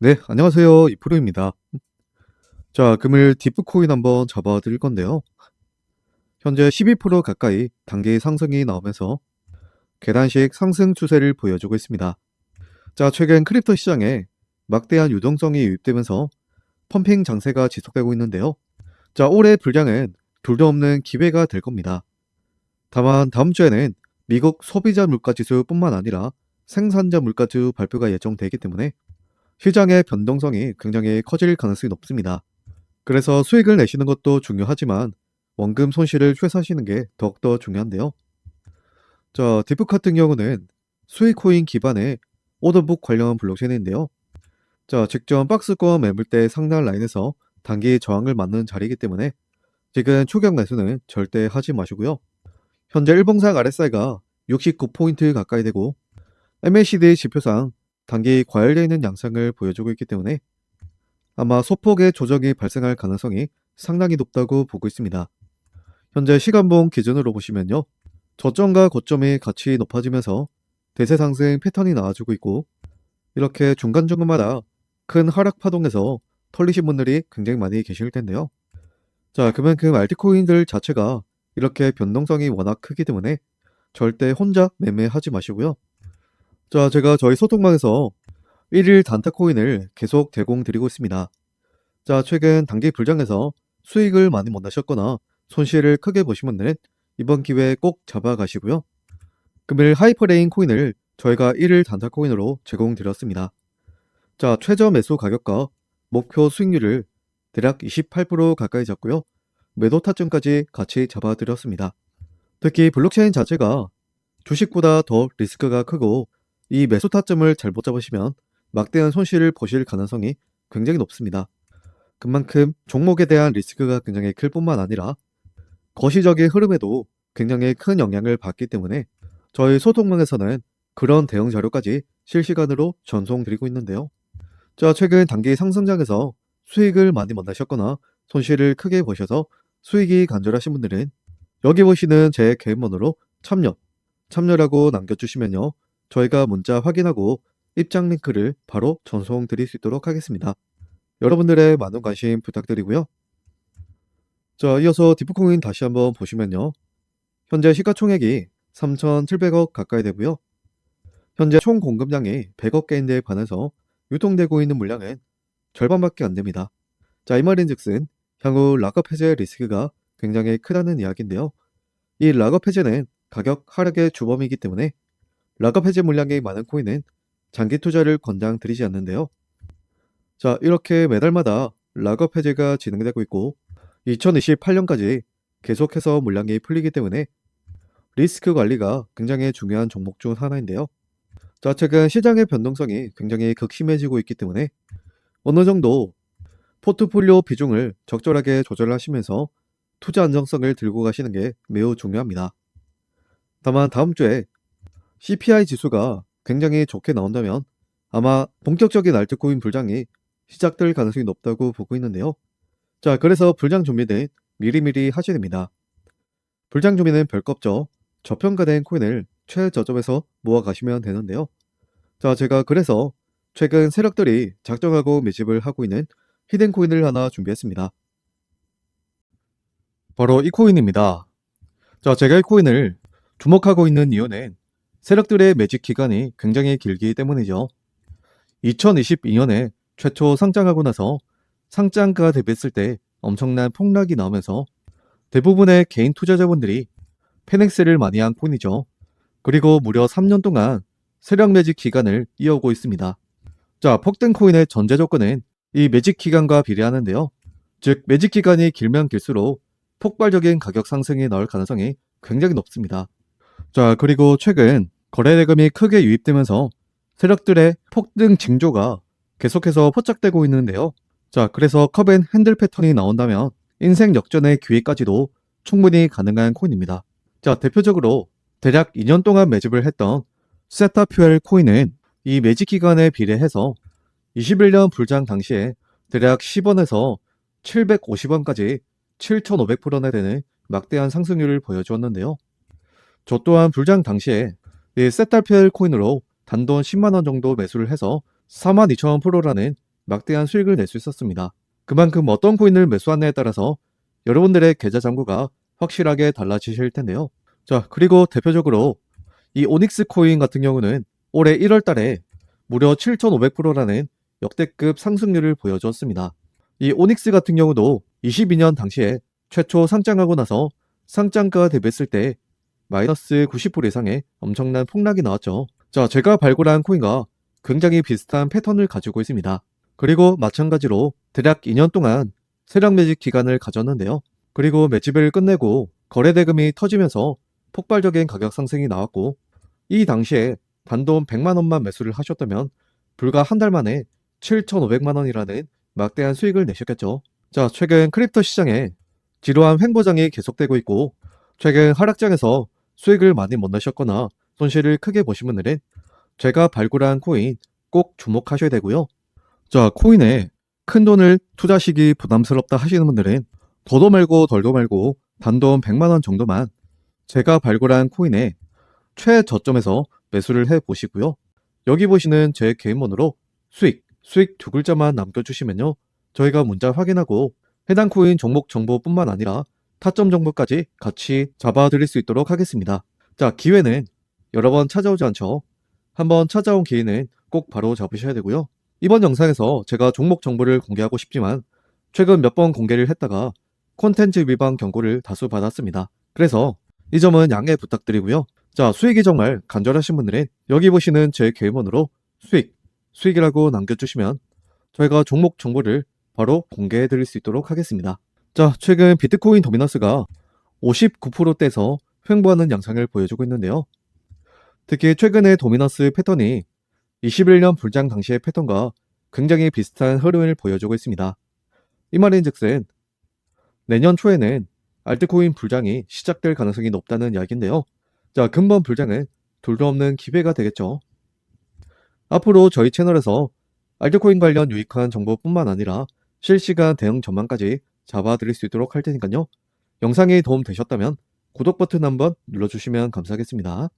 네, 안녕하세요. 이프로입니다. 자, 금일 디프코인 한번 잡아 드릴 건데요. 현재 12% 가까이 단기 상승이 나오면서 계단식 상승 추세를 보여주고 있습니다. 자, 최근 크립토 시장에 막대한 유동성이 유입되면서 펌핑 장세가 지속되고 있는데요. 자, 올해 불장은 둘도 없는 기회가 될 겁니다. 다만 다음 주에는 미국 소비자 물가 지수뿐만 아니라 생산자 물가 지수 발표가 예정되기 때문에 시장의 변동성이 굉장히 커질 가능성이 높습니다. 그래서 수익을 내시는 것도 중요하지만 원금 손실을 최소화하시는 게 더욱더 중요한데요. 자, 디프 같은 경우는 수익 코인 기반의 오더북 관련 블록체인인데요. 자, 직전 박스권 매물대 상단 라인에서 단기 저항을 맞는 자리이기 때문에 지금 추격 매수는 절대 하지 마시고요. 현재 일봉상 RSI가 69포인트 가까이 되고 MACD 지표상 단기 과열되어 있는 양상을 보여주고 있기 때문에 아마 소폭의 조정이 발생할 가능성이 상당히 높다고 보고 있습니다. 현재 시간봉 기준으로 보시면요. 저점과 고점이 같이 높아지면서 대세 상승 패턴이 나와주고 있고 이렇게 중간중간마다 큰 하락 파동에서 털리신 분들이 굉장히 많이 계실 텐데요. 자, 그만큼 알트코인들 자체가 이렇게 변동성이 워낙 크기 때문에 절대 혼자 매매하지 마시고요. 자, 제가 저희 소통방에서 1일 단타 코인을 계속 제공드리고 있습니다. 자, 최근 단기 불장에서 수익을 많이 못 내셨거나 손실을 크게 분들은 이번 기회에 꼭 잡아가시고요. 금일 하이퍼레인 코인을 저희가 1일 단타 코인으로 제공드렸습니다. 자, 최저 매수 가격과 목표 수익률을 대략 28% 가까이 잡고요. 매도 타점까지 같이 잡아드렸습니다. 특히 블록체인 자체가 주식보다 더 리스크가 크고 이 매수 타점을 잘 못 잡으시면 막대한 손실을 보실 가능성이 굉장히 높습니다. 그만큼 종목에 대한 리스크가 굉장히 클 뿐만 아니라 거시적인 흐름에도 굉장히 큰 영향을 받기 때문에 저희 소통망에서는 그런 대응 자료까지 실시간으로 전송드리고 있는데요. 자, 최근 단기 상승장에서 수익을 많이 못 내셨거나 손실을 크게 보셔서 수익이 간절하신 분들은 여기 보시는 제 개인번호로 참여, 참여라고 남겨주시면요. 저희가 문자 확인하고 입장 링크를 바로 전송 드릴 수 있도록 하겠습니다. 여러분들의 많은 관심 부탁드리고요. 자, 이어서 디프코인 다시 한번 보시면요. 현재 시가총액이 3,700억 가까이 되고요. 현재 총 공급량이 100억 개인데 반해서 유통되고 있는 물량은 절반밖에 안 됩니다. 자, 이 말인 즉슨 향후 락업 해제 리스크가 굉장히 크다는 이야기인데요. 이 락업 해제는 가격 하락의 주범이기 때문에 락업 해제 물량이 많은 코인은 장기 투자를 권장드리지 않는데요. 자, 이렇게 매달마다 락업 해제가 진행되고 있고 2028년까지 계속해서 물량이 풀리기 때문에 리스크 관리가 굉장히 중요한 종목 중 하나인데요. 자, 최근 시장의 변동성이 굉장히 극심해지고 있기 때문에 어느 정도 포트폴리오 비중을 적절하게 조절하시면서 투자 안정성을 들고 가시는 게 매우 중요합니다. 다만 다음 주에 CPI 지수가 굉장히 좋게 나온다면 아마 본격적인 알트코인 불장이 시작될 가능성이 높다고 보고 있는데요. 자, 그래서 불장 준비는 미리미리 하셔야 됩니다. 불장 준비는 별거 없죠. 저평가된 코인을 최저점에서 모아 가시면 되는데요. 자, 제가 그래서 최근 세력들이 작정하고 매집을 하고 있는 히든 코인을 하나 준비했습니다. 바로 이 코인입니다. 자, 제가 이 코인을 주목하고 있는 이유는 세력들의 매직 기간이 굉장히 길기 때문이죠. 2022년에 최초 상장하고 나서 상장가 대비했을 때 엄청난 폭락이 나오면서 대부분의 개인 투자자분들이 페넥스를 많이 한 코인이죠. 그리고 무려 3년 동안 세력 매직 기간을 이어오고 있습니다. 자, 폭등 코인의 전제 조건은 이 매직 기간과 비례하는데요. 즉, 매직 기간이 길면 길수록 폭발적인 가격 상승이 나올 가능성이 굉장히 높습니다. 자, 그리고 최근 거래 대금이 크게 유입되면서 세력들의 폭등 징조가 계속해서 포착되고 있는데요. 자, 그래서 컵앤 핸들 패턴이 나온다면 인생 역전의 기회까지도 충분히 가능한 코인입니다. 자, 대표적으로 대략 2년 동안 매집을 했던 세타 퓨엘 코인은 이 매집 기간에 비례해서 21년 불장 당시에 대략 10원에서 750원까지 7,500%나 되는 막대한 상승률을 보여주었는데요. 저 또한 불장 당시에 이 세타퓨엘 코인으로 단돈 10만원 정도 매수를 해서 42,000%라는 막대한 수익을 낼 수 있었습니다. 그만큼 어떤 코인을 매수하느냐에 따라서 여러분들의 계좌 잔고가 확실하게 달라지실 텐데요. 자, 그리고 대표적으로 이 오닉스 코인 같은 경우는 올해 1월 달에 무려 7,500%라는 역대급 상승률을 보여주었습니다. 이 오닉스 같은 경우도 22년 당시에 최초 상장하고 나서 상장가가 대비했을 때 마이너스 90% 이상의 엄청난 폭락이 나왔죠. 자, 제가 발굴한 코인과 굉장히 비슷한 패턴을 가지고 있습니다. 그리고 마찬가지로 대략 2년 동안 세력 매집 기간을 가졌는데요. 그리고 매집을 끝내고 거래 대금이 터지면서 폭발적인 가격 상승이 나왔고 이 당시에 단돈 100만 원만 매수를 하셨다면 불과 한 달 만에 7,500만 원이라는 막대한 수익을 내셨겠죠. 자, 최근 크립토 시장에 지루한 횡보장이 계속되고 있고 최근 하락장에서 수익을 많이 못 내셨거나 손실을 크게 보신 분들은 제가 발굴한 코인 꼭 주목하셔야 되고요. 자, 코인에 큰 돈을 투자하시기 부담스럽다 하시는 분들은 더도 말고 덜도 말고 단돈 100만 원 정도만 제가 발굴한 코인에 최저점에서 매수를 해 보시고요. 여기 보시는 제 개인번호로 수익, 수익 두 글자만 남겨주시면요. 저희가 문자 확인하고 해당 코인 종목 정보뿐만 아니라 타점 정보까지 같이 잡아드릴 수 있도록 하겠습니다. 자, 기회는 여러 번 찾아오지 않죠. 한번 찾아온 기회는 꼭 바로 잡으셔야 되고요. 이번 영상에서 제가 종목 정보를 공개하고 싶지만 최근 몇 번 공개를 했다가 콘텐츠 위반 경고를 다수 받았습니다. 그래서 이 점은 양해 부탁드리고요. 자, 수익이 정말 간절하신 분들은 여기 보시는 제 개인번호로 수익, 수익이라고 남겨주시면 저희가 종목 정보를 바로 공개해 드릴 수 있도록 하겠습니다. 자, 최근 비트코인 도미너스가 59%대에서 횡보하는 양상을 보여주고 있는데요. 특히 최근의 도미너스 패턴이 21년 불장 당시의 패턴과 굉장히 비슷한 흐름을 보여주고 있습니다. 이 말인 즉슨 내년 초에는 알트코인 불장이 시작될 가능성이 높다는 이야기인데요. 자, 근본 불장은 둘도 없는 기회가 되겠죠. 앞으로 저희 채널에서 알트코인 관련 유익한 정보뿐만 아니라 실시간 대응 전망까지 잡아드릴 수 있도록 할 테니까요. 영상이 도움 되셨다면 구독 버튼 한번 눌러주시면 감사하겠습니다.